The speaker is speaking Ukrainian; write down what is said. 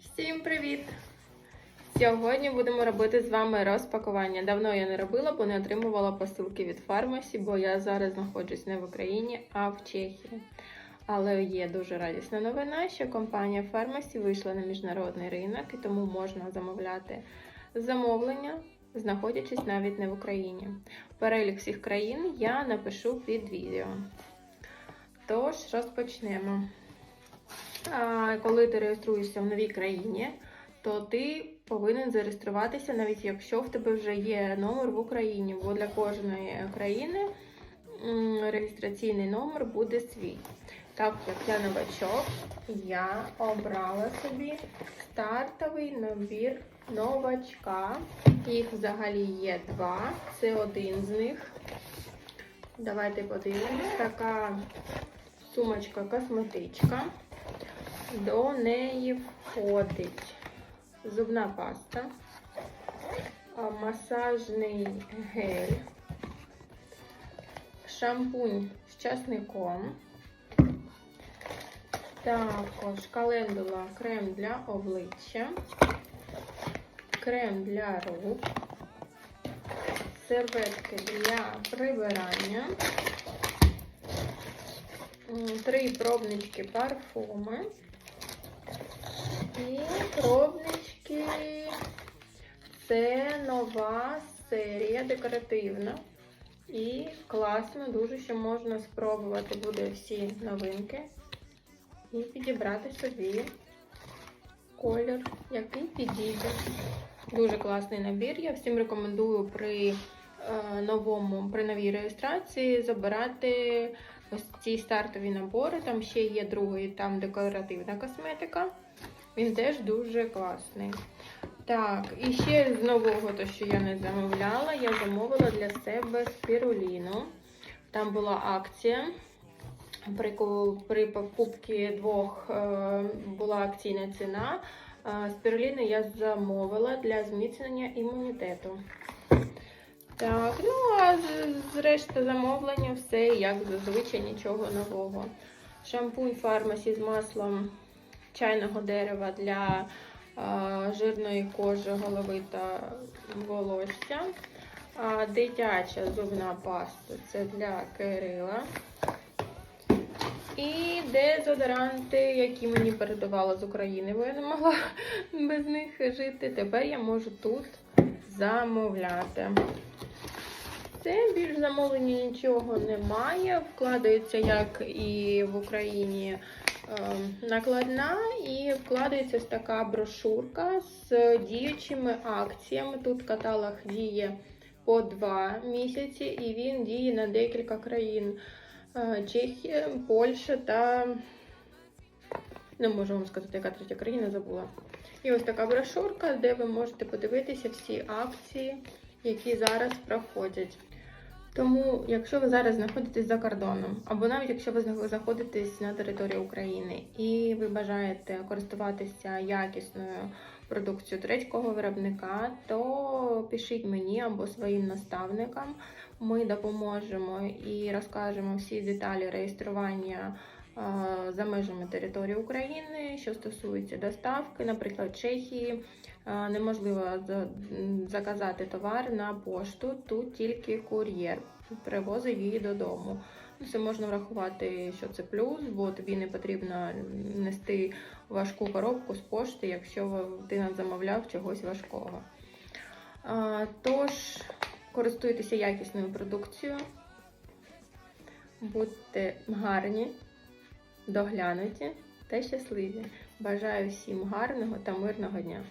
Всім привіт! Сьогодні будемо робити з вами розпакування. Давно я не робила, бо не отримувала посилки від фармасі, бо я зараз знаходжусь не в Україні, а в Чехії. Але є дуже радісна новина, що компанія Фармасі вийшла на міжнародний ринок і тому можна замовляти замовлення, знаходячись навіть не в Україні. Перелік всіх країн я напишу під відео. Тож розпочнемо. Коли ти реєструєшся в новій країні, то ти повинен зареєструватися, навіть якщо в тебе вже є номер в Україні, бо для кожної країни реєстраційний номер буде свій. Так як я новачок, я обрала собі стартовий набір новачка. Їх взагалі є два. Це один з них. Давайте подивимось. Така сумочка косметичка. До неї входить зубна паста, масажний гель, шампунь з часником, також календула крем для обличчя, крем для рук, серветки для прибирання, три пробнички парфуми. І пробнички. Це нова серія декоративна. І класно, дуже що можна спробувати буде всі новинки. І підібрати собі колір, який підійде. Дуже класний набір. Я всім рекомендую при е, новому, при новій реєстрації забирати ось ці стартові набори. Там ще є другий, там декоративна косметика. Він теж дуже класний. Так, і ще з нового, то що я не замовляла, я замовила для себе спіруліну. Там була акція. При, при покупці двох е, була акційна ціна. Е, Спіруліни я замовила для зміцнення імунітету. Так, ну а з- зрешта замовлення все як зазвичай нічого нового. Шампунь фармасі з маслом чайного дерева для жирної кожи голови та волосся. Дитяча зубна паста це для Кирила. І дезодоранти, які мені передавала з України, бо я не могла без них жити. Тепер я можу тут замовляти. Це більш замовлення нічого немає. Вкладається, як і в Україні, накладна, і вкладається така брошурка з діючими акціями. Тут каталог діє по два місяці, і він діє на декілька країн: Е, Чехія, Польща та не можу вам сказати, яка третя країна забула. І ось така брошурка, де ви можете подивитися всі акції, які зараз проходять. Тому, якщо ви зараз знаходитесь за кордоном, або навіть якщо ви зна- знаходитесь на території України і ви бажаєте користуватися якісною продукцією турецького виробника, то пишіть мені або своїм наставникам. Ми допоможемо і розкажемо всі деталі реєстрування за межами території України, що стосується доставки, наприклад, Чехії. Е, Неможливо заказати товар на пошту, тут тільки кур'єр привозить її додому. Ну, Це можна врахувати, що це плюс, бо тобі не потрібно нести важку коробку з пошти, якщо ти не замовляв чогось важкого. Тож, користуйтеся якісною продукцією, будьте гарні, доглянуті та щасливі. Бажаю всім гарного та мирного дня!